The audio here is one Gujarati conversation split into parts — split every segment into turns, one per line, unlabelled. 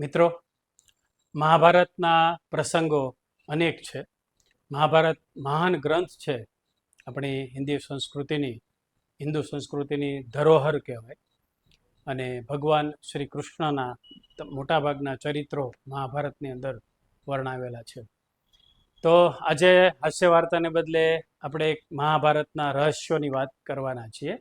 મિત્રો, મહાભારતના પ્રસંગો અનેક છે. મહાભારત મહાન ગ્રંથ છે આપણી હિન્દી સંસ્કૃતિની, હિન્દુ સંસ્કૃતિની ધરોહર કહેવાય. અને ભગવાન શ્રી કૃષ્ણના મોટાભાગના ચરિત્રો મહાભારતની અંદર વર્ણવેલા છે. તો આજે હાસ્ય વાર્તાને બદલે આપણે એક મહાભારતના રહસ્યોની વાત કરવાના છીએ.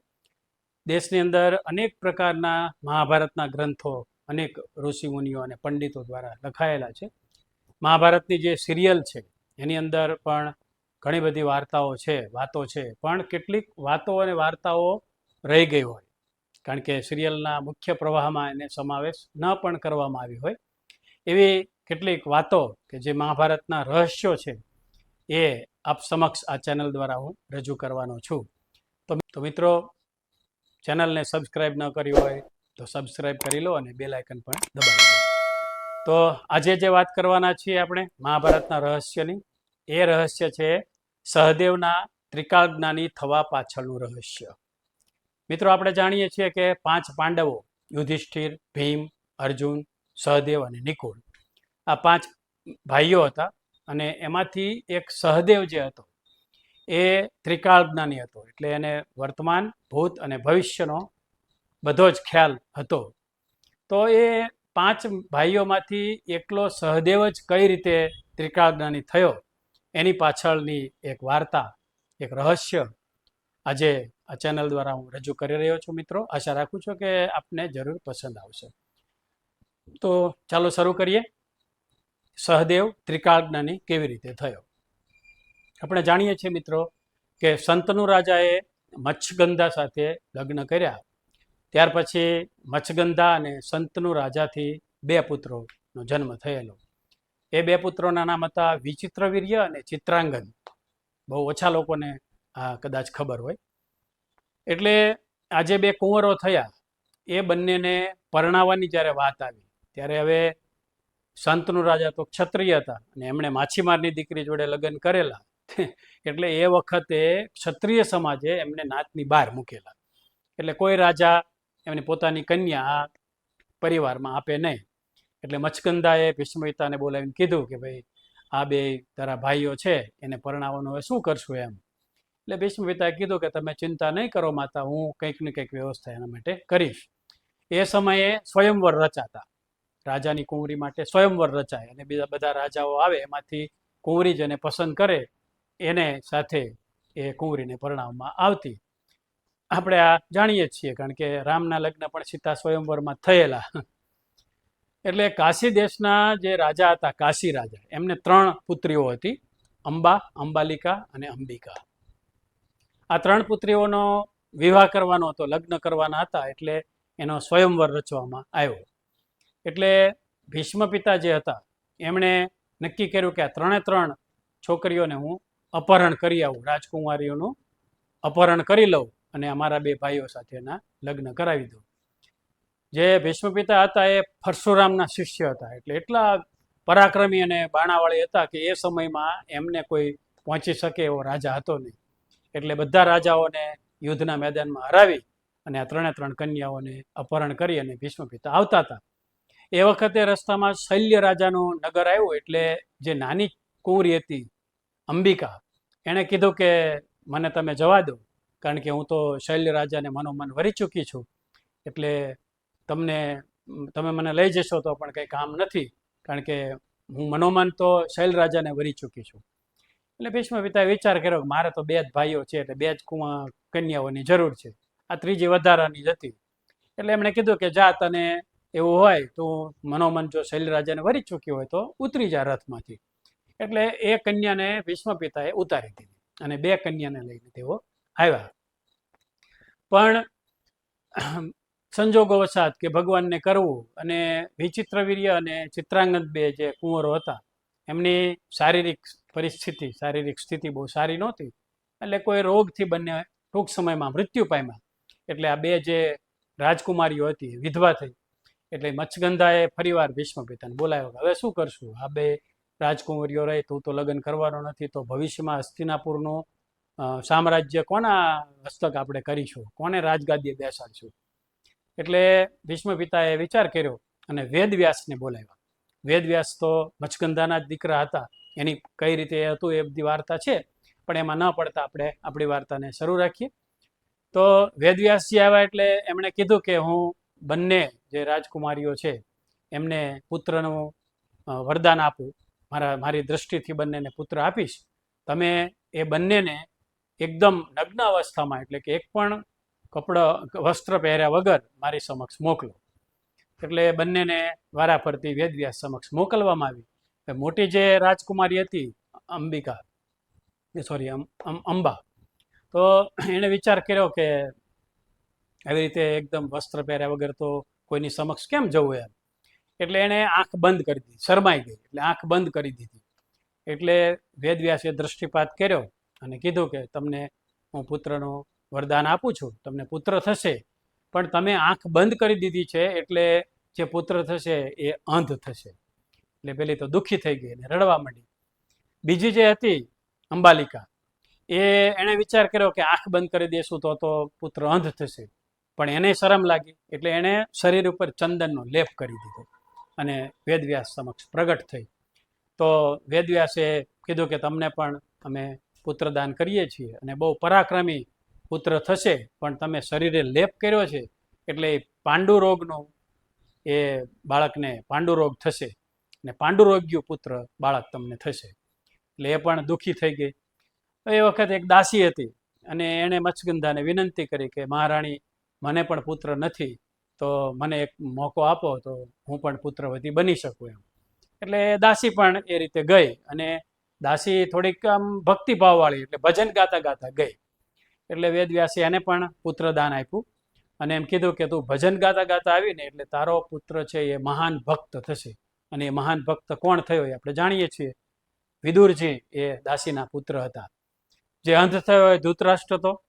દેશની અંદર અનેક પ્રકારના મહાભારતના ગ્રંથો અનેક ઋષિમુનિઓ અને પંડિતો દ્વારા લખાયેલા છે. મહાભારતની જે સિરિયલ છે, એની અંદર પણ ઘણી બધી વાર્તાઓ છે, વાતો છે, પણ કેટલીક વાતો અને વાર્તાઓ રહી ગઈ હોય. કારણ કે સિરિયલના મુખ્ય પ્રવાહમાં એને સમાવેશ ન પણ કરવામાં આવી હોય. એવી કેટલીક વાતો કે જે મહાભારતના રહસ્યો છે, એ આપ સમક્ષ આ ચેનલ દ્વારા હું રજૂ કરવાનો છું. તો મિત્રો, ચેનલને સબસ્ક્રાઈબ ન કરી હોય તો સબસ્ક્રાઈબ કરી લો અને બેલ આઇકન પણ દબાવી દો તો આજે જે વાત કરવાના છીએ આપણે મહાભારતના રહસ્યની, એ રહસ્ય છે સહદેવના ત્રિકાળજ્ઞાની થવા પાછળનું રહસ્ય. મિત્રો, આપણે જાણીએ છીએ કે પાંચ પાંડવો, યુધિષ્ઠિર, ભીમ, અર્જુન, સહદેવ અને નિકુળ આ પાંચ ભાઈઓ હતા અને એમાંથી એક સહદેવ જે હતો, એ ત્રિકાળજ્ઞાની હતો. એટલે એને વર્તમાન, ભૂત અને ભવિષ્યનો બધો જ ખ્યાલ હતો. તો એ પાંચ ભાઈઓમાંથી એકલો સહદેવ જ કઈ રીતે ત્રિકાળજ્ઞાની થયો? એની પાછળની એક વાર્તા, એક રહસ્ય આજે આ ચેનલ દ્વારા હું રજૂ કરી રહ્યો છું મિત્રો. આશા રાખું છું કે આપને જરૂર પસંદ આવશે. તો ચાલો શરૂ કરીએ. સહદેવ ત્રિકાળજ્ઞાની કેવી રીતે થયો? આપણે જાણીએ છીએ મિત્રો કે સંતનુ રાજાએ મચ્છગંધા સાથે લગ્ન કર્યા. ત્યાર પછી મચ્છગંધા અને સંતનુ રાજાથી બે પુત્રોનો જન્મ થયેલો. એ બે પુત્રોના નામ હતા વિચિત્રવીર્ય અને ચિત્રાંગન. બહુ ઓછા લોકોને આ કદાચ ખબર હોય. એટલે આ જે બે કુંવરો થયા. એ બંનેને પરણાવવાની જ્યારે વાત આવી, ત્યારે હવે સંતનું રાજા તો ક્ષત્રિય હતા અને એમણે માછીમારની દીકરી જોડે લગ્ન કરેલા. એટલે એ વખતે ક્ષત્રિય સમાજે એમને નાતની બહાર મૂકેલા. એટલે કોઈ રાજા એમની પોતાની કન્યા પરિવારમાં આપે નહીં. એટલે મચકંદાએ ભીષ્મપિતાને બોલાવીને કીધું કે ભાઈ, આ બે તારા ભાઈઓ છે, એને પરણાવવાનું હવે શું કરશું એમ? એટલે ભીષ્મપિતાએ કીધું કે તમે ચિંતા નહીં કરો માતા, હું કંઈક ને કંઈક વ્યવસ્થા એના માટે કરીશ. એ સમયે સ્વયંવર રચાતા. રાજાની કુંવરી માટે સ્વયંવર રચાય અને બીજા બધા રાજાઓ આવે, એમાંથી કુંવરી જેને પસંદ કરે, એને સાથે એ કુંવરીને પરણાવવામાં આવતી. આપણે આ જાણીએ છીએ, કારણ કે રામના લગ્ન પણ સીતા સ્વયંવરમાં થયેલા. એટલે કાશી દેશના જે રાજા હતા, કાશી રાજા, એમને ત્રણ પુત્રીઓ હતી, અંબા, અંબાલિકા અને અંબિકા. આ ત્રણ પુત્રીઓનો વિવાહ કરવાનો હતો, લગ્ન કરવાના હતા, એટલે એનો સ્વયંવર રચવામાં આવ્યો. એટલે ભીષ્મ પિતા જે હતા, એમણે નક્કી કર્યું કે આ ત્રણે ત્રણ છોકરીઓને હું અપહરણ કરી આવું રાજકુમારીઓનું અપહરણ કરી લઉં. અને અમારા બે ભાઈઓ સાથેના લગ્ન કરાવી દઉં જે ભીષ્મ પિતા હતા એ પરશુરામના શિષ્ય હતા. એટલે એટલા પરાક્રમી અને બાણાવાળી હતા કે એ સમયમાં એમને કોઈ પહોંચી શકે એવો રાજા હતો નહીં. એટલે બધા રાજાઓને યુદ્ધના મેદાનમાં હરાવી અને આ ત્રણે ત્રણ કન્યાઓને અપહરણ કરી અને ભીષ્મ પિતા આવતા હતા. એ વખતે રસ્તામાં શૈલ્ય રાજાનું નગર આવ્યું એટલે જે નાની કુંવરી હતી અંબિકા, એણે કીધું કે, મને તમે જવા દો. કારણ કે હું તો શૈલ્ય રાજાને મનોમન વરી ચૂકી છું. એટલે તમને, તમે મને લઈ જશો તો પણ કંઈ કામ નથી, કારણ કે હું મનોમન તો શૈલ રાજાને વરી ચૂકી છું. એટલે ભીષ્મ પિતાએ વિચાર કર્યો કે મારે તો બે જ ભાઈઓ છે, એટલે બે જ કુંવા, કન્યાઓની જરૂર છે. આ ત્રીજી વધારાની જ હતી. એટલે એમણે કીધું કે જા તને એવું હોય, તો મનોમન જો શૈલરાજાને વરી ચૂકી હોય તો ઉતરી જા રથમાંથી. એટલે એ કન્યાને ભીષ્મ પિતાએ ઉતારી દીધી અને બે કન્યાને લઈને તેઓ આવ્યા. પણ સંજોગો વસાત કે ભગવાનને કરવું અને વિચિત્રવીર્ય અને ચિત્રાંગદ બે જે કુંવરો હતા, એમની શારીરિક પરિસ્થિતિ, શારીરિક સ્થિતિ બહુ સારી નહોતી. એટલે કોઈ રોગથી બંને ટૂંક સમયમાં મૃત્યુ પામ્યા. એટલે આ બે જે રાજકુમારીઓ હતી, વિધવા થઈ, એટલે મચ્છગંધાએ ફરીવાર ભીષ્મ પિતાને બોલાવ્યો હવે શું કરશું? આ બે રાજકુમારીઓ રહી, તું તો લગ્ન કરવાનો નથી, તો ભવિષ્યમાં હસ્તિનાપુરનું સામ્રાજ્ય કોના હસ્તક આપણે કરીશું? કોને રાજગાદીએ બેસાડશું? એટલે ભીષ્મ પિતાએ વિચાર કર્યો અને વેદવ્યાસને બોલાવ્યા. વેદવ્યાસ તો મચગંધાના જ દીકરા હતા. એની કઈ રીતે હતું એ બધી વાર્તા છે, પણ એમાં ન પડતા આપણે આપણી વાર્તાને શરૂ રાખીએ. તો વેદવ્યાસજી આવ્યા એટલે એમણે કીધું કે હું બંને જે રાજકુમારીઓ છે, એમને પુત્રનું વરદાન આપું. મારા, મારી દ્રષ્ટિથી બંનેને પુત્ર આપીશ. તમે એ બંનેને એકદમ નગ્ન અવસ્થામાં, એટલે કે એક પણ કપડા, વસ્ત્ર પહેર્યા વગર મારી સમક્ષ મોકલો. એટલે બંનેને વારાફરતી વેદવ્યાસ સમક્ષ મોકલવામાં આવી. મોટી જે રાજકુમારી હતી, અંબિકા સોરી અંબા, તો એણે વિચાર કર્યો કે આવી રીતે એકદમ વસ્ત્ર પહેર્યા વગર તો કોઈની સમક્ષ કેમ જવું એમ? એટલે એણે આંખ બંધ કરી દીધી, શરમાઈ ગઈ, એટલે આંખ બંધ કરી દીધી. એટલે વેદવ્યાસે દ્રષ્ટિપાત કર્યો અને કીધું કે તમને હું પુત્રનું વરદાન આપું છું, તમને પુત્ર થશે. પણ તમે આંખ બંધ કરી દીધી છે એટલે જે પુત્ર થશે એ અંધ થશે. એટલે પેલી તો દુઃખી થઈ ગઈ અને રડવા માંડી. બીજી જે હતી અંબાલિકા, એ એણે વિચાર કર્યો કે આંખ બંધ કરી દેશું તો તો પુત્ર અંધ થશે. પણ એને શરમ લાગી એટલે એણે શરીર ઉપર ચંદનનો લેપ કરી દીધો અને વેદવ્યાસ સમક્ષ પ્રગટ થઈ. તો વેદવ્યાસે કીધું કે તમને પણ અમે પુત્રદાન કરીએ છીએ અને બહુ પરાક્રમી પુત્ર થશે, પણ તમે શરીરે લેપ કર્યો છે, એટલે એ પાંડુરોગનું, એ બાળકને પાંડુરોગ થશે અને પાંડુરોગ્યુ પુત્ર બાળક તમને થશે. એટલે એ પણ દુઃખી થઈ ગઈ. એ વખત એક દાસી હતી અને એણે મચ્છગંધાને વિનંતી કરી કે, મહારાણી, મને પણ પુત્ર નથી, તો મને એક મોકો આપો, તો હું પણ પુત્રવતી બની શકું એમ. એટલે દાસી પણ એ રીતે ગઈ અને દાસી થોડીક, આમ, ભક્તિભાવવાળી, એટલે ભજન ગાતા ગાતા ગઈ. એટલે વેદવ્યાસે એને પણ પુત્રદાન આપ્યું. અને એમ કીધું કે, તું ભજન ગાતા ગાતા આવીને, એટલે તારો પુત્ર છે એ મહાન ભક્ત થશે. અને એ મહાન ભક્ત કોણ થયો એ આપણે જાણીએ છીએ. વિદુરજી એ દાસીના પુત્ર હતા. જે અંધ થયો એ ધૃતરાષ્ટ્ર હતો.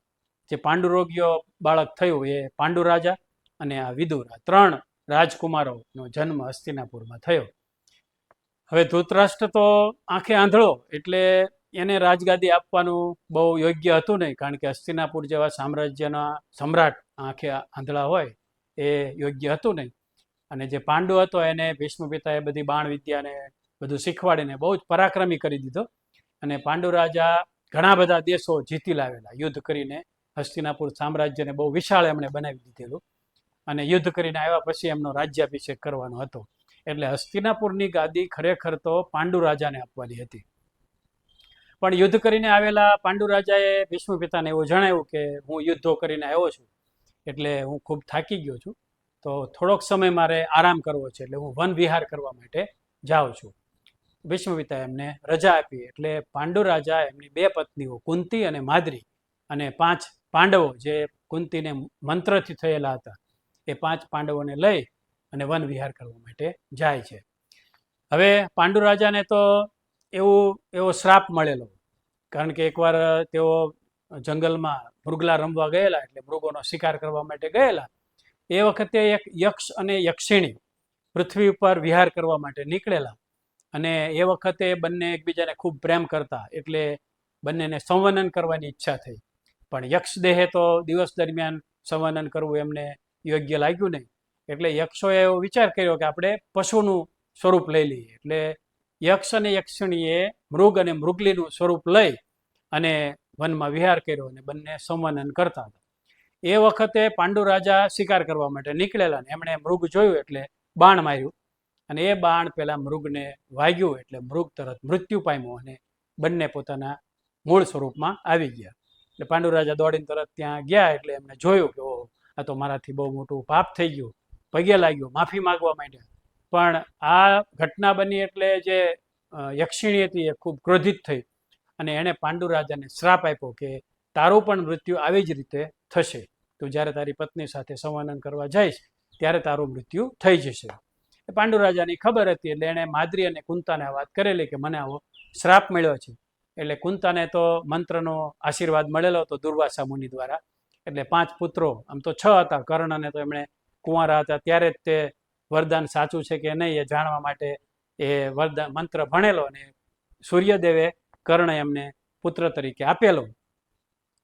જે પાંડુરોગ્યો બાળક થયું એ પાંડુ રાજા અને આ વિદુર, આ ત્રણ રાજકુમારોનો જન્મ હસ્તિનાપુરમાં થયો. હવે ધૃતરાષ્ટ્ર તો આંખે આંધળો, એટલે એને રાજગાદી આપવાનું બહુ યોગ્ય હતું નહીં, કારણ કે હસ્તિનાપુર જેવા સામ્રાજ્યના સમ્રાટ આંખે આંધળા હોય એ યોગ્ય હતું નહીં. અને જે પાંડુ હતો એને ભીષ્મ પિતાએ બધી બાણ વિદ્યાને બધું શીખવાડીને બહુ જ પરાક્રમી કરી દીધો. અને પાંડુ રાજા ઘણા બધા દેશો જીતી લાવેલા, યુદ્ધ કરીને હસ્તિનાપુર સામ્રાજ્યને બહુ વિશાળ એમણે બનાવી દીધેલું. અને યુદ્ધ કરીને આવ્યા પછી એમનો રાજ્યાભિષેક કરવાનો હતો. એટલે હસ્તિનાપુરની ગાદી ખરેખર તો પાંડુ રાજાને આપવાની હતી. પણ યુદ્ધ કરીને આવેલા પાંડુ રાજાએ ભીષ્મ પિતાને એવું જણાવ્યું કે હું યુદ્ધો કરીને આવ્યો છું, એટલે હું ખૂબ થાકી ગયો છું. તો થોડોક સમય મારે આરામ કરવો છે, એટલે હું વન વિહાર કરવા માટે જાઉં છું. ભીષ્મ પિતાએ એમને રજા આપી, એટલે પાંડુ રાજા એમની બે પત્નીઓ કુંતી અને માદ્રી અને પાંચ પાંડવો જે કુંતીને મંત્રથી થયેલા હતા. એ પાંચ પાંડવોને લઈ અને વન વિહાર કરવા માટે જાય છે. હવે પાંડુ રાજાને તો એવું, એવો શ્રાપ મળેલો. કારણ કે એકવાર તેઓ જંગલમાં મૃગલા રમવા ગયેલા એટલે મૃગોનો શિકાર કરવા માટે ગયેલા. એ વખતે એક યક્ષ અને યક્ષિણી પૃથ્વી ઉપર વિહાર કરવા માટે નીકળેલા. અને એ વખતે બંને એકબીજાને ખૂબ પ્રેમ કરતા એટલે બંનેને સંવનન કરવાની ઈચ્છા થઈ. પણ યક્ષ દેહે તો દિવસ દરમિયાન સંવનન કરવું એમને યોગ્ય લાગ્યું નહીં. એટલે યક્ષોએ એવો વિચાર કર્યો કે આપણે પશુનું સ્વરૂપ લઈ લઈએ. એટલે યક્ષ અને યક્ષિણીએ મૃગ અને મૃગલીનું સ્વરૂપ લઈ અને વનમાં વિહાર કર્યો અને બંને સંવનન કરતા હતા. એ વખતે પાંડુ રાજા શિકાર કરવા માટે નીકળેલા ને એમણે મૃગ જોયું એટલે બાણ માર્યું અને એ બાણ પેલા મૃગને વાગ્યું એટલે મૃગ તરત મૃત્યુ પામ્યો અને બંને પોતાના મૂળ સ્વરૂપમાં આવી ગયા. એટલે પાંડુ રાજા દોડીને તરત ત્યાં ગયા એટલે એમને જોયું કે ઓહ, આ તો મારાથી બહુ મોટું પાપ થઈ ગયું. પગે લાગ્યો, માફી માંગવા માંડ્યા. પણ આ ઘટના બની એટલે જે યક્ષિણી હતી એ ખૂબ ક્રોધિત થઈ અને એણે પાંડુ રાજાને શ્રાપ આપ્યો કે તારું પણ મૃત્યુ આવી જ રીતે થશે. તું જ્યારે તારી પત્ની સાથે સંવાદન કરવા જઈશ, ત્યારે તારું મૃત્યુ થઈ જશે. એ પાંડુ રાજાની ખબર હતી એટલે એણે માદ્રી અને કુંતાને વાત કરેલી કે મને આવો શ્રાપ મળ્યો છે. એટલે કુંતાને તો મંત્રનો આશીર્વાદ મળેલો હતો દુર્વાસા મુનિ દ્વારા. એટલે પાંચ પુત્રો, આમ તો છ હતા, કર્ણને તો એમણે કુંવારા હતા ત્યારે જ તે વરદાન સાચું છે કે નહીં એ જાણવા માટે એ વરદાન મંત્ર ભણેલો અને સૂર્યદેવે કર્ણ એમને પુત્ર તરીકે આપેલો.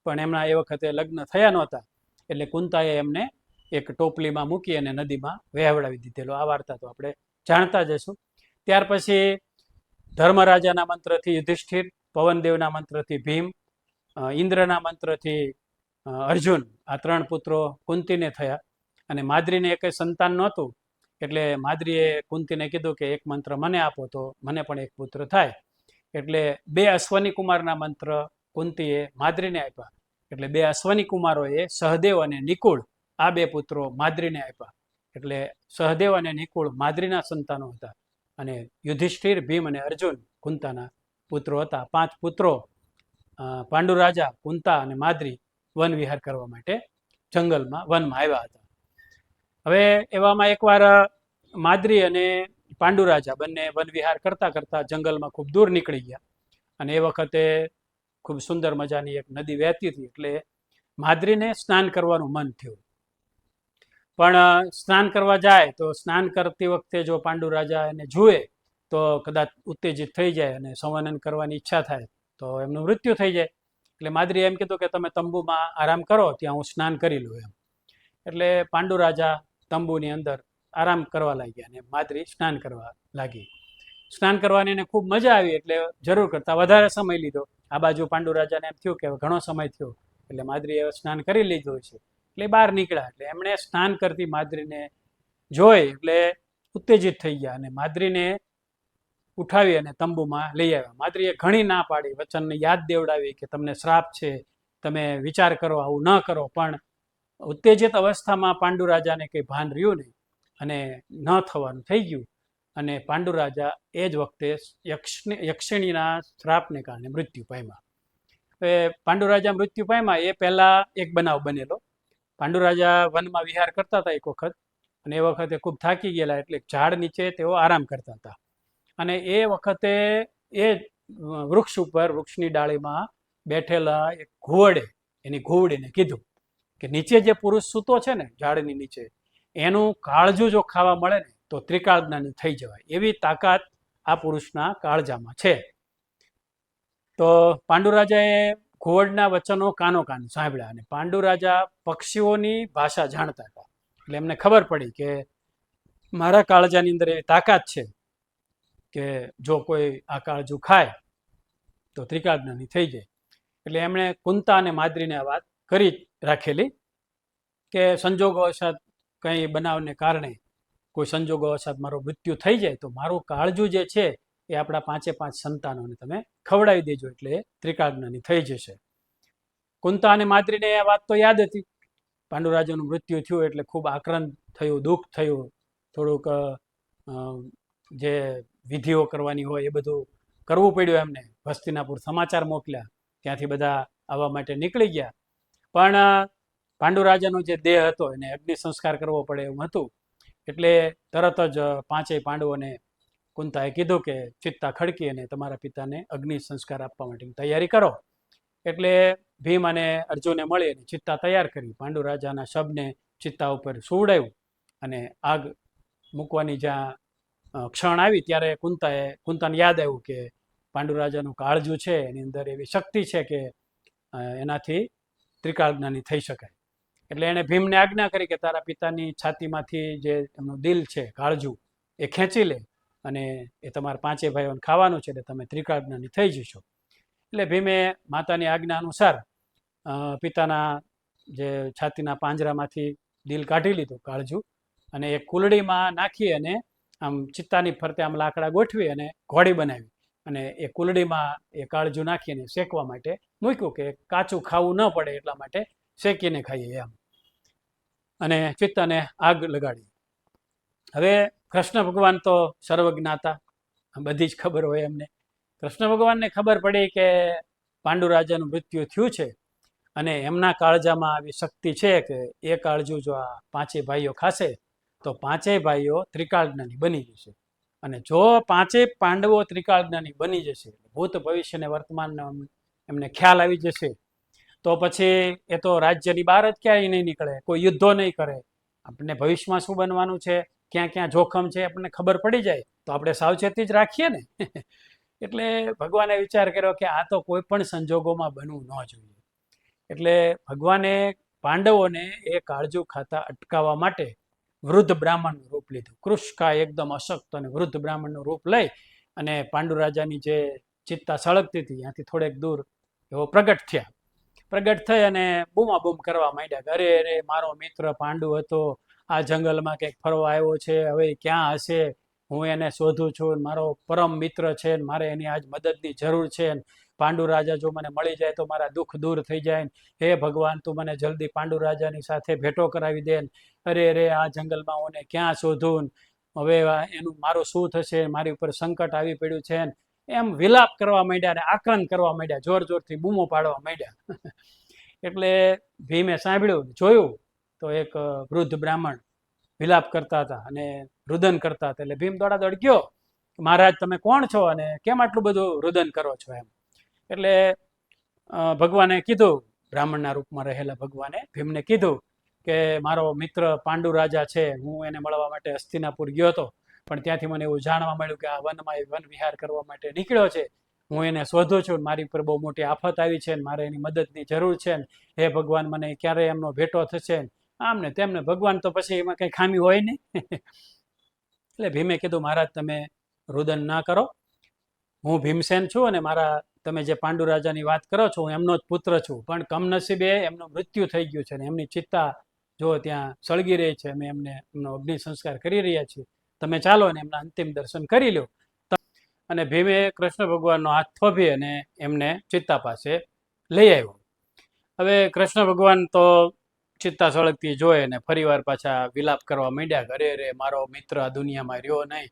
પણ એમના એ વખતે લગ્ન થયા નહોતા, એટલે કુંતાએ એમને એક ટોપલીમાં મૂકી અને નદીમાં વહેવડાવી દીધેલો. આ વાર્તા તો આપણે જાણતા જશું ત્યાર પછી ધર્મરાજાના મંત્રથી યુધિષ્ઠિર, પવનદેવના મંત્રથી ભીમ ઇન્દ્રના મંત્રથી અર્જુન આ ત્રણ પુત્રો કુંતીને થયા. અને માદ્રીને એક સંતાન નહોતું, એટલે માદ્રીએ કુંતીને કીધું કે એક મંત્ર મને આપો તો મને પણ એક પુત્ર થાય. એટલે બે અશ્વની કુમારના મંત્ર કુંતીએ માદ્રીને આપ્યા. એટલે બે અશ્વની કુમારોએ સહદેવ અને નિકુળ આ બે પુત્રો માદ્રીને આપ્યા. એટલે સહદેવ અને નિકુળ માદ્રીના સંતાનો હતા અને યુધિષ્ઠિર, ભીમ અને અર્જુન કુંતાના પુત્રો હતા. પાંચ પુત્રો પાંડુ રાજા કુંતા અને માદ્રી વન વિહાર કરવા માટે જંગલમાં વનમાં આવ્યા હતા. હવે એવામાં એકવાર માદરી અને પાંડુ રાજા બંને વન વિહાર કરતા કરતા જંગલમાં ખૂબ દૂર નીકળી ગયા. અને એ વખતે ખૂબ સુંદર મજાની એક નદી વહેતી હતી એટલે માદ્રીને સ્નાન કરવાનું મન થયું. પણ સ્નાન કરવા જાય તો સ્નાન કરતી વખતે જો પાંડુ રાજા એને જુએ તો કદાચ ઉત્તેજિત થઈ જાય અને સંવનન કરવાની ઈચ્છા થાય તો એમનું મૃત્યુ થઈ જાય. એટલે માદ્રી એમ કીધું કે તમે તંબુમાં આરામ કરો, ત્યાં હું સ્નાન કરી લઉં એમ. એટલે પાંડુ રાજા તંબુની અંદર આરામ કરવા લાગ્યા અને માદ્રી સ્નાન કરવા લાગી. સ્નાન કરવાની એને ખૂબ મજા આવી એટલે જરૂર કરતાં વધારે સમય લીધો. આ બાજુ પાંડુ રાજાને એમ થયું કે ઘણો સમય થયો. એટલે માદ્રીએ સ્નાન કરી લીધું છે. એટલે બહાર નીકળ્યા. એટલે એમણે સ્નાન કરતી માદ્રીને જોઈ એટલે ઉત્તેજિત થઈ ગયા અને માદ્રીને ઉઠાવી અને તંબુમાં લઈ આવ્યા. માદ્રીએ ઘણી ના પાડી. વચનને યાદ દેવડાવી કે તમને શ્રાપ છે. તમે વિચાર કરો, આવું ન કરો. પણ ઉત્તેજિત અવસ્થામાં પાંડુ રાજાને કંઈ ભાન રહ્યું નહીં અને ન થવાનું થઈ ગયું. અને પાંડુ રાજા એ જ વખતે યક્ષની, યક્ષિણીના શ્રાપને કારણે મૃત્યુ પામ્યા. હવે પાંડુ રાજા મૃત્યુ પામ્યા એ પહેલાં એક બનાવ બનેલો. પાંડુ રાજા વનમાં વિહાર કરતા હતા એક વખત અને એ વખતે ખૂબ થાકી ગયેલા એટલે ઝાડ નીચે તેઓ આરામ કરતા હતા. અને એ વખતે એ વૃક્ષ ઉપર, વૃક્ષની ડાળીમાં બેઠેલા એક ઘુવડે, એની ઘુવડીને કીધું કે નીચે જે પુરુષ સૂતો છે ને ઝાડની નીચે, એનું કાળજું જો ખાવા મળે ને, તો ત્રિકાળજ્ઞાની થઈ જવાય. એવી તાકાત આ પુરુષના કાળજામાં છે. તો પાંડુ રાજાએ ઘુવડના વચનો કાનો કાન સાંભળ્યા અને પાંડુ રાજા પક્ષીઓની ભાષા જાણતા હતા. એટલે એમને ખબર પડી કે મારા કાળજાની અંદર એવી તાકાત છે કે જો કોઈ આ કાળજું ખાય, તો ત્રિકાળજ્ઞાની થઈ જાય. એટલે એમણે કુંતા અને માદ્રીને આ વાત કરી રાખેલી કે સંજોગવશાત કંઈ બનાવને કારણે કોઈ સંજોગવશાત મારું મૃત્યુ થઈ જાય તો મારું કાળજું જે છે એ આપણા પાંચે પાંચ સંતાનોને તમે ખવડાવી દેજો એટલે એ ત્રિકાળજ્ઞાની થઈ જશે. કુંતા અને માદ્રીને આ વાત તો યાદ હતી. પાંડુરાજાનું મૃત્યુ થયું એટલે ખૂબ આક્રંદ થયું, દુઃખ થયું. થોડુંક જે વિધિઓ કરવાની હોય એ બધું કરવું પડ્યું એમને. હસ્તિનાપુર સમાચાર મોકલ્યા. ત્યાંથી બધા આવવા માટે નીકળી ગયા. પણ પાંડુ રાજાનો જે દેહ હતો એને અગ્નિ સંસ્કાર કરવો પડે એવું હતું. એટલે તરત જ પાંચેય પાંડવોને કુંતાએ કીધું કે ચિત્તા ખડકી અને તમારા પિતાને અગ્નિ સંસ્કાર આપવા માટેની તૈયારી કરો. એટલે ભીમ અને અર્જુને મળી અને ચિત્તા તૈયાર કરી. પાંડુ રાજાના શબને ચિત્તા ઉપર સુવડાવ્યું અને આગ મૂકવાની જ્યાં ક્ષણ આવી ત્યારે કુંતાએ, કુંતાને યાદ આવ્યું કે પાંડુ રાજાનું કાળજું છે, એની અંદર એવી શક્તિ છે કે એનાથી ત્રિકાળજ્ઞાની થઈ શકાય. એટલે એણે ભીમને આજ્ઞા કરી કે તારા પિતાની છાતીમાંથી જે એમનું દિલ છે કાળજું એ ખેંચી લે અને એ તમારા પાંચે ભાઈઓને ખાવાનું છે એટલે તમે ત્રિકાળજ્ઞાની થઈ જશો. એટલે ભીમે માતાની આજ્ઞા અનુસાર પિતાના જે છાતીના પાંજરામાંથી દિલ કાઢી લીધું કાળજું અને એ કુલડીમાં નાખી અને આમ ચિત્તાની ફરતે આમ લાકડા ગોઠવી અને ઘોડી બનાવી. અને એ કુલડીમાં એ કાળજું નાખીને શેકવા માટે મૂક્યું કે કાચું ખાવું ન પડે એટલા માટે શેકીને ખાઈએ એમ. અને ચિત્તાને આગ લગાડી. હવે કૃષ્ણ ભગવાન તો સર્વજ્ઞાતા, બધી જ ખબર હોય એમને. કૃષ્ણ ભગવાનને ખબર પડી કે પાંડુ રાજાનું મૃત્યુ થયું છે અને એમના કાળજામાં આવી શક્તિ છે કે એ કાળજું જો આ પાંચેય ભાઈઓ ખાશે, તો પાંચેય ભાઈઓ ત્રિકાળજ્ઞાની બની જશે. અને જો પાંચે પાંડવો ત્રિકાળજ્ઞાની બની જશે ભૂત ભવિષ્ય અને વર્તમાનનો એમને ખ્યાલ આવી જશે, તો પછી એ તો રાજ્યની બહાર જ ક્યાંય નહીં નીકળે, કોઈ યુદ્ધો નહીં કરે. આપણને ભવિષ્યમાં શું બનવાનું છે, ક્યાં ક્યાં જોખમ છે આપણને ખબર પડી જાય, તો આપણે સાવચેતી જ રાખીએ ને. એટલે ભગવાને વિચાર કર્યો કે આ તો કોઈ પણ સંજોગોમાં બનવું ન જોઈએ. એટલે ભગવાને પાંડવોને એ કાળજુ ખાતા અટકાવવા માટે વૃદ્ધ બ્રાહ્મણનું રૂપ લીધું. કૃષ્કા એકદમ અશક્ત અને વૃદ્ધ બ્રાહ્મણનું રૂપ લઈ અને પાંડુ રાજાની જે ચિત્તા સળગતી હતી, ત્યાંથી થોડેક દૂર એવો પ્રગટ થયા. પ્રગટ થઈ અને બૂમાબૂમ કરવા માંડ્યા. અરે અરે, મારો મિત્ર પાંડુ હતો, આ જંગલમાં કંઈક ફરવા આવ્યો છે, હવે ક્યાં હશે? હું એને શોધું છું, મારો પરમ મિત્ર છે, મારે એની આજ મદદની જરૂર છે. પાંડુ રાજા જો મને મળી જાય તો મારા દુઃખ દૂર થઈ જાય હે ભગવાન, તું મને જલ્દી પાંડુ રાજાની સાથે ભેટો કરાવી દે અરે અરે, આ જંગલમાં હું ક્યાં શોધું હવે એનું મારું શું થશે? મારી ઉપર સંકટ આવી પડ્યું છે એમ વિલાપ કરવા માંડ્યા અને આક્રંદ કરવા માંડ્યા જોર જોરથી બૂમો પાડવા માંડ્યા. એટલે ભીમે સાંભળ્યું જોયું તો એક વૃદ્ધ બ્રાહ્મણ વિલાપ કરતા હતા અને રુદન કરતા હતા. એટલે ભીમ દોડા દોડ ગયો મહારાજ, તમે કોણ છો અને કેમ આટલું બધું રુદન કરો છો? એમ. એટલે ભગવાને કીધું, બ્રાહ્મણના રૂપમાં રહેલા ભગવાને ભીમને કીધું કે, મારો મિત્ર પાંડુ રાજા છે, હું એને મળવા માટે હસ્તિનાપુર ગયો હતો, પણ ત્યાંથી મને એવું જાણવા મળ્યું કે આ વનમાં એ વન વિહાર કરવા માટે નીકળ્યો છે. હું એને શોધું છું, મારી ઉપર બહુ મોટી આફત આવી છે મારે એની મદદની જરૂર છે હે ભગવાન, મને ક્યારે એમનો ભેટો થશે આમ ને તેમને, ભગવાન તો પછી એમાં કંઈ ખામી હોય નહીં. એટલે ભીમે કીધું, મહારાજ, તમે રુદન ના કરો હું ભીમસેન છું અને મારા તમે જે પાંડુ રાજાની વાત કરો છો, હું એમનો જ પુત્ર છું. પણ કમનસીબે એમનું મૃત્યુ થઈ ગયું છે ને એમની ચિત્તા જો ત્યાં સળગી રહી છે, અમે એમને એમનો અગ્નિ સંસ્કાર કરી રહ્યા છીએ. તમે ચાલો અને એમના અંતિમ દર્શન કરી લો. અને ભીમે કૃષ્ણ ભગવાનનો હાથ થોભી અને એમને ચિત્તા પાસે લઈ આવ્યો. હવે કૃષ્ણ ભગવાન તો ચિત્તા સળગતી જોઈ અને ફરીવાર પાછા વિલાપ કરવા માંડ્યા. ઘરે અરે મારો મિત્ર આ દુનિયામાં રહ્યો નહીં.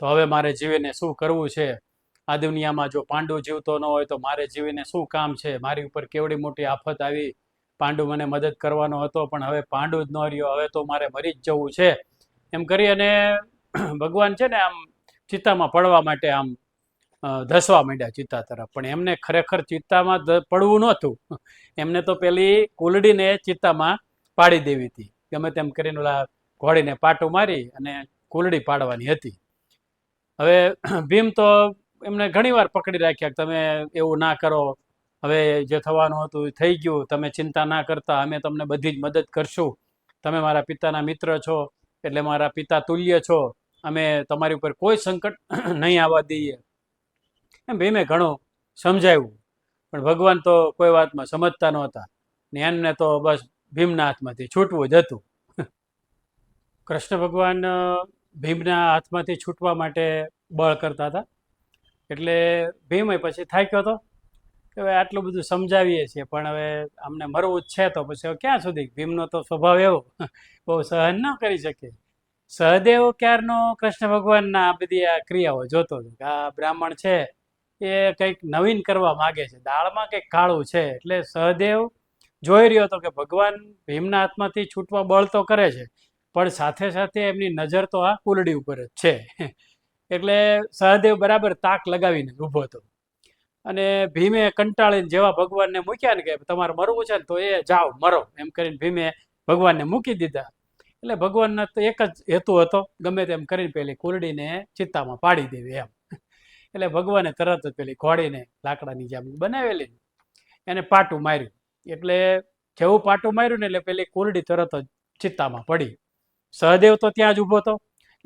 તો હવે મારે જીવીને શું કરવું છે? આ દુનિયામાં જો પાંડુ જીવતો ન હોય તો મારે જીવીને શું કામ છે? મારી ઉપર કેવડી મોટી આફત આવી? પાંડુ મને મદદ કરવાનો હતો, પણ હવે પાંડુ જ ન રહ્યો. હવે તો મારે મરી જ જવું છે. એમ કરી અને ભગવાન છે ને આમ ચિત્તામાં પડવા માટે આમ ધસવા માંડ્યા ચિત્તા તરફ. પણ એમને ખરેખર ચિત્તામાં પડવું નહોતું. એમને તો પેલી કુલડીને ચિત્તામાં પાડી દેવી હતી. ગમે તેમ કરીને ઓલા ઘોડીને પાટું મારી અને કુલડી પાડવાની હતી. હવે ભીમ તો એમને ઘણીવાર પકડી રાખ્યા તમે એવું ના કરો. હવે જે થવાનું હતું એ થઈ ગયું. તમે ચિંતા ના કરતા. અમે તમને બધી જ મદદ કરશું. તમે મારા પિતાના મિત્ર છો, એટલે મારા પિતા તુલ્ય છો. અમે તમારી ઉપર કોઈ સંકટ નહીં આવવા દઈએ. એમ ભીમે ઘણું સમજાવ્યું પણ ભગવાન તો કોઈ વાતમાં સમજતા નહોતા. ને એમને તો બસ ભીમના હાથમાંથી છૂટવું જ હતું. કૃષ્ણ ભગવાન ભીમના હાથમાંથી છૂટવા માટે બળ કરતા હતા. એટલે ભીમય પછી થાક્યો હતો કે હવે આટલું બધું સમજાવીએ છીએ, પણ હવે અમને મરવું જ છે તો પછી હવે ક્યાં સુધી? ભીમનો તો સ્વભાવ એવો, બહુ સહન ન કરી શકે સહદેવ ક્યારનો? કૃષ્ણ ભગવાનના આ બધી આ ક્રિયાઓ જોતો હતો કે આ બ્રાહ્મણ છે, એ કંઈક નવીન કરવા માગે છે. દાળમાં કંઈક કાળું છે, એટલે સહદેવ જોઈ રહ્યો હતો કે ભગવાન ભીમના હાથમાંથી છૂટવા બળ તો કરે છે, પણ સાથે સાથે એમની નજર તો આ કુલડી ઉપર જ છે. એટલે સહદેવ બરાબર તાક લગાવીને ઊભો હતો. અને ભીમે કંટાળીને જેવા ભગવાનને મૂક્યા ને કે તમારે મરવું છે ને તો એ જાઓ, મરો. એમ કરીને ભીમે ભગવાનને મૂકી દીધા. એટલે ભગવાનનો તો એક જ હેતુ હતો, ગમે તેમ કરીને પેલી કુરડીને ચિત્તામાં પાડી દેવી એમ. એટલે ભગવાને તરત જ પેલી ઘોડીને લાકડાની જેમ બનાવેલી. એને પાટું માર્યું. એટલે જેવું પાટું માર્યું ને એટલે પેલી કુરડી તરત જ ચિત્તામાં પડી. સહદેવ તો ત્યાં જ ઊભો હતો.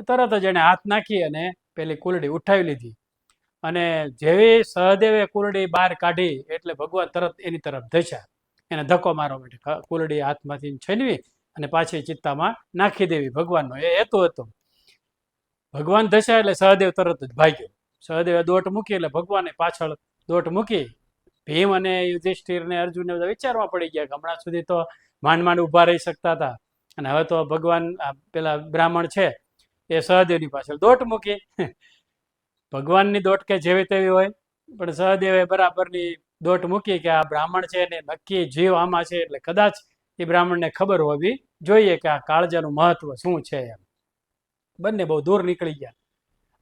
તરત જ એને હાથ નાખી અને પેલી કુલડી ઉઠાવી લીધી. અને જેવી સહદેવે કુલડી બહાર કાઢી એટલે ભગવાન તરત એની તરફ ધસ્યા. એને ધક્કો મારવા માટે કુલડી હાથમાંથી છેનવી અને પાછી ચિત્તામાં નાખી દેવી ભગવાનનો. એ હેતુ હતો. ભગવાન ધસ્યા એટલે સહદેવ તરત જ ભાગ્યો. સહદેવે દોટ મૂકી એટલે ભગવાને પાછળ દોટ મૂકી. ભીમ અને યુધિષ્ઠિર ને અર્જુન બધા વિચારવા પડી ગયા હમણાં સુધી તો માંડ માંડ ઊભા રહી શકતા હતા. અને હવે તો ભગવાન પેલા બ્રાહ્મણ છે એ સહદેવની પાછળ દોટ મૂકી. ભગવાનની દોટ કે જેવી તેવી હોય, પણ સહદેવે બરાબરની દોટ મૂકી કે આ બ્રાહ્મણ છે ને નક્કી જીવ આમાં છે એટલે કદાચ એ બ્રાહ્મણને ખબર હોવી જોઈએ કે આ કાળજાનું મહત્વ શું છે એમ. બંને બહુ દૂર નીકળી ગયા.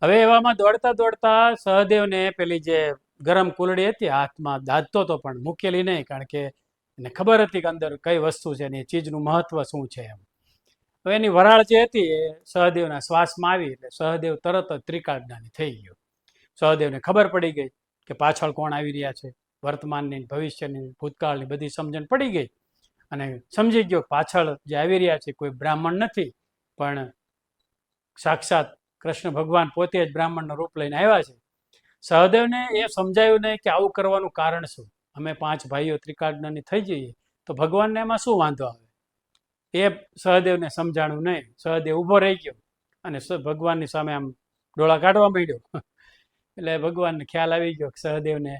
હવે એવામાં દોડતા દોડતા સહદેવને પેલી જે ગરમ કુલડી હતી, હાથમાં દાદતો તો પણ મૂકેલી નહીં, કારણ કે એને ખબર હતી કે અંદર કઈ વસ્તુ છે ને એ ચીજનું મહત્વ શું છે એમ. હવે એની વરાળ જે હતી એ સહદેવના શ્વાસમાં આવી એટલે સહદેવ તરત જ ત્રિકાળજ્ઞાની થઈ ગયો. સહદેવને ખબર પડી ગઈ કે પાછળ કોણ આવી રહ્યા છે. વર્તમાનની, ભવિષ્યની, ભૂતકાળની બધી સમજણ પડી ગઈ અને સમજી ગયો પાછળ જે આવી રહ્યા છે કોઈ બ્રાહ્મણ નથી. પણ સાક્ષાત કૃષ્ણ ભગવાન પોતે જ બ્રાહ્મણનું રૂપ લઈને આવ્યા છે. સહદેવને એ સમજાયું નહીં કે આવું કરવાનું કારણ શું? અમે પાંચ ભાઈઓ ત્રિકાળની થઈ જઈએ તો ભગવાનને એમાં શું વાંધો આવે? એ સહદેવને સમજાણું નહીં. સહદેવ ઊભો રહી ગયો અને ભગવાનની સામે આમ ડોળા કાઢવા માંડ્યો. એટલે ભગવાનને ખ્યાલ આવી ગયો કે સહદેવને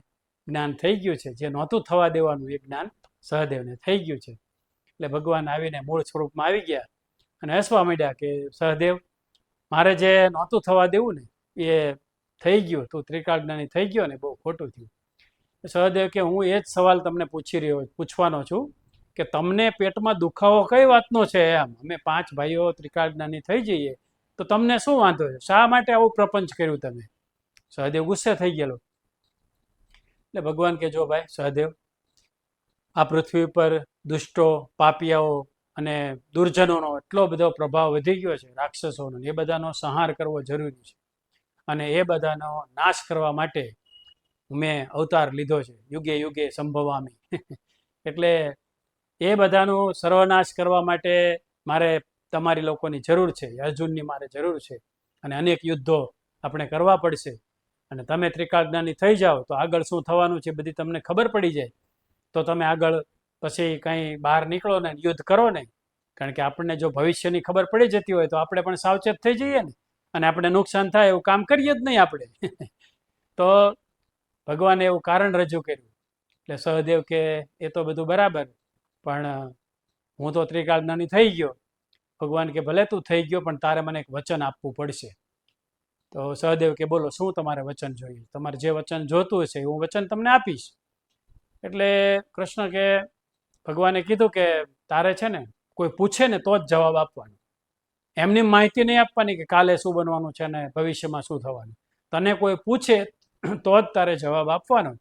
જ્ઞાન થઈ ગયું છે. જે નહોતું થવા દેવાનું એ જ્ઞાન સહદેવને થઈ ગયું છે. એટલે ભગવાન આવીને મૂળ સ્વરૂપમાં આવી ગયા અને હસવા માંડ્યા કે સહદેવ, મારે જે નહોતું થવા દેવું ને એ થઈ ગયું. તું ત્રિકાળજ્ઞાની થઈ ગયો ને બહુ ખોટું થયું. સહદેવ કે હું એ જ સવાલ તમને પૂછી રહ્યો, પૂછવાનો છું. કે તમને પેટમાં દુખાવો કઈ વાતનો છે એમ? અમે પાંચ ભાઈઓ ત્રિકાળજ્ઞાની થઈ જઈએ, તો તમને શું વાંધો છે? શા માટે આવું પ્રપંચ કર્યું તમે? સહદેવ ગુસ્સે થઈ ગયેલો. એટલે ભગવાન કે જો ભાઈ, સહદેવ, આ પૃથ્વી પર દુષ્ટો, પાપિયાઓ અને દુર્જનોનો એટલો બધો પ્રભાવ વધી ગયો છે, રાક્ષસોનો એ બધાનો સંહાર કરવો જરૂરી છે. અને એ બધાનો નાશ કરવા માટે મેં અવતાર લીધો છે, યુગે યુગે સંભવામી. એટલે એ બધાનો સર્વનાશ કરવા માટે મારે તમારી લોકોની જરૂર છે અર્જુનની મારે જરૂર છે અને અનેક યુદ્ધો આપણે કરવા પડશે. અને તમે ત્રિકાળજ્ઞાની થઈ જાઓ તો આગળ શું થવાનું છે બધી તમને ખબર પડી જાય. તો તમે આગળ પછી કંઈ બહાર નીકળો ને યુદ્ધ કરો ને કારણ કે આપણને જો ભવિષ્યની ખબર પડી જતી હોય તો આપણે પણ સાવચેત થઈ જઈએ ને. અને આપણે નુકસાન થાય એવું કામ કરીએ જ નહીં આપણે. તો ભગવાને એવું કારણ રજૂ કર્યું. એટલે સહદેવ કે, એ તો બધું બરાબર. પણ હું તો ત્રિકાળજ્ઞાની થઈ ગયો. ભગવાન કે ભલે તું થઈ ગયો, પણ તારે મને એક વચન આપવું પડશે. તો સહદેવ કે બોલો, શું તમારે વચન જોઈએ? તમારે જે વચન જોતું એ હું વચન તમને આપીશ. એટલે કૃષ્ણ કે ભગવાને કીધું કે તારે છે ને, કોઈ પૂછે ને તો જ જવાબ આપવાનો. એમની માહિતી નહીં આપવાની કે કાલે શું બનવાનું છે ને ભવિષ્યમાં શું થવાનું. તને કોઈ પૂછે તો જ તારે જવાબ આપવાનો.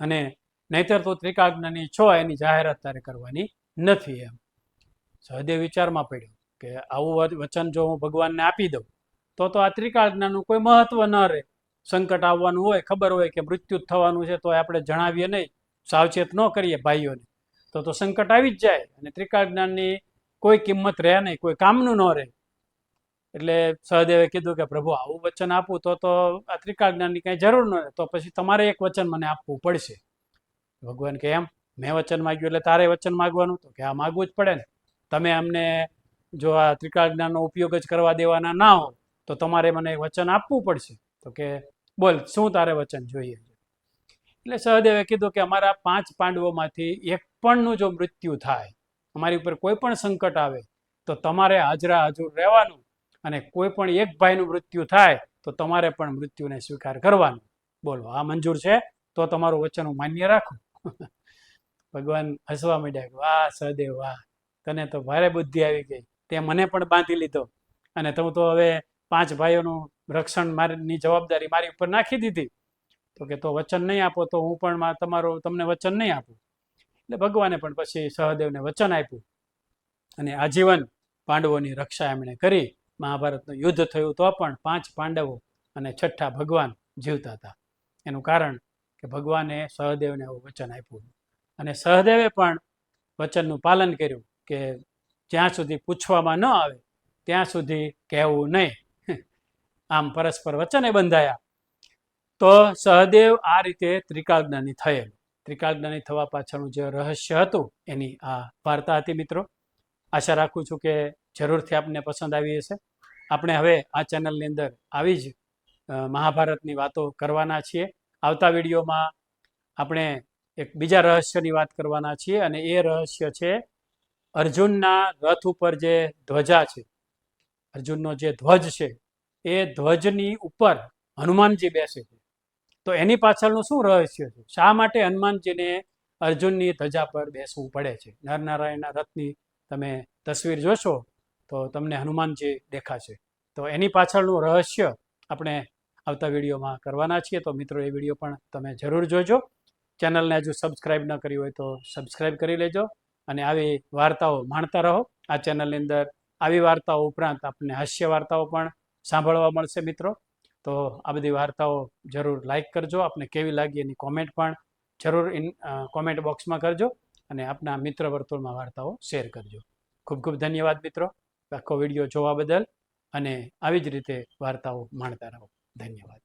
અને નહીતર તો ત્રિકાજ્ઞાની છો એની જાહેરાત તારે કરવાની નથી એમ. સહદેવ વિચારમાં પડ્યો કે આવું વચન જો હું ભગવાનને આપી દઉં, તો તો આ ત્રિકાળજ્ઞાનું કોઈ મહત્વ ન રહે. સંકટ આવવાનું હોય, ખબર હોય કે મૃત્યુ થવાનું છે તો આપણે જણાવીએ નહીં. સાવચેત ન કરીએ ભાઈઓને. તો તો સંકટ આવી જ જાય અને ત્રિકાજ્ઞાનની કોઈ કિંમત રહે નહીં, કોઈ કામનું ન રહે. એટલે સહદેવે કીધું કે પ્રભુ આવું વચન આપું તો તો આ ત્રિકાજ્ઞાનની કાંઈ જરૂર ન રહે, તો પછી તમારે એક વચન મને આપવું પડશે. ભગવાન કે એમ, મેં વચન માગ્યું એટલે તારે વચન માગવાનું? તો કે આ માગવું જ પડે ને. તમે અમને જો આ ત્રિકાળજ્ઞાનનો ઉપયોગ જ કરવા દેવાના ના હો, તો તમારે મને વચન આપવું પડશે. તો કે, બોલ, શું તારે વચન જોઈએ? એટલે સહદેવે કીધું કે, અમારા પાંચ પાંડવોમાંથી એક પણનું જો મૃત્યુ થાય, અમારી ઉપર કોઈ પણ સંકટ આવે, તો તમારે હાજરા હાજર રહેવાનું અને કોઈ પણ એક ભાઈનું મૃત્યુ થાય, તો તમારે પણ મૃત્યુને સ્વીકાર કરવાનું. બોલો, આ મંજૂર છે? તો તમારું વચન હું માન્ય રાખું? ભગવાન હસવા માંડ્યા વાહ, સહદેવ, વાહ, તને તો ભારે બુદ્ધિ આવી ગઈ. તે મને પણ બાંધી લીધો. અને તું તો હવે પાંચ ભાઈઓનું રક્ષણ મારીની જવાબદારી મારી ઉપર નાખી દીધી. તો કે, તો વચન નહીં આપો, તો હું પણ તમારું, તમને વચન નહીં આપું. એટલે ભગવાને પણ પછી સહદેવને વચન આપ્યું. અને આજીવન પાંડવોની રક્ષા એમણે કરી. મહાભારતનું યુદ્ધ થયું તો પણ પાંચ પાંડવો અને છઠ્ઠા ભગવાન જીવતા હતા. એનું કારણ કે ભગવાને સહદેવને એવું વચન આપ્યું. અને સહદેવે પણ વચનનું પાલન કર્યું કે જ્યાં સુધી પૂછવામાં ન આવે, ત્યાં સુધી કહેવું નહીં. આમ પરસ્પર વચને બંધાયા. તો સહદેવ આ રીતે ત્રિકાળજ્ઞાની થયેલ. ત્રિકાળજ્ઞાની થવા પાછળનું જે રહસ્ય હતું, એની આ વાર્તા હતી મિત્રો. આશા રાખું છું કે જરૂરથી આપને પસંદ આવી હશે. આપણે હવે આ ચેનલની અંદર આવી જ મહાભારતની વાતો કરવાના છીએ. આવતા વિડીયોમાં આપણે એક બીજા રહસ્યની વાત કરવાના છીએ અને એ રહસ્ય છે અર્જુનના રથ ઉપર જે ધ્વજા છે, અર્જુનનો જે ધ્વજ છે, એ ધ્વજની ઉપર હનુમાનજી બેસે છે. તો એની પાછળનું શું રહસ્ય છે? શા માટે હનુમાનજીને અર્જુનની ધજા પર બેસવું પડે છે? નરનારાયણના રથની તમે તસવીર જોશો તો તમને હનુમાનજી દેખાશે. તો એની પાછળનું રહસ્ય આપણે આવતા વિડીયોમાં કરવાના છીએ. તો મિત્રો, એ વીડિયો પણ તમે જરૂર જોજો. ચેનલને હજુ સબસ્ક્રાઇબ ન કરી હોય તો સબસ્ક્રાઇબ કરી લેજો અને આવી વાર્તાઓ માણતા રહો. આ ચેનલની અંદર આવી વાર્તાઓ ઉપરાંત આપણને હાસ્ય વાર્તાઓ પણ સાંભળવા મળશે મિત્રો. તો આ બધી વાર્તાઓ જરૂર લાઇક કરજો. આપને કેવી લાગી એની કોમેન્ટ પણ જરૂર ઇન કોમેન્ટ બોક્સમાં કરજો અને આપના મિત્ર વર્તુળમાં વાર્તાઓ શેર કરજો. ખૂબ ખૂબ ધન્યવાદ મિત્રો. આખો વીડિયો જોવા બદલ અને આવી જ રીતે વાર્તાઓ માણતા રહો. ધન્યવાદ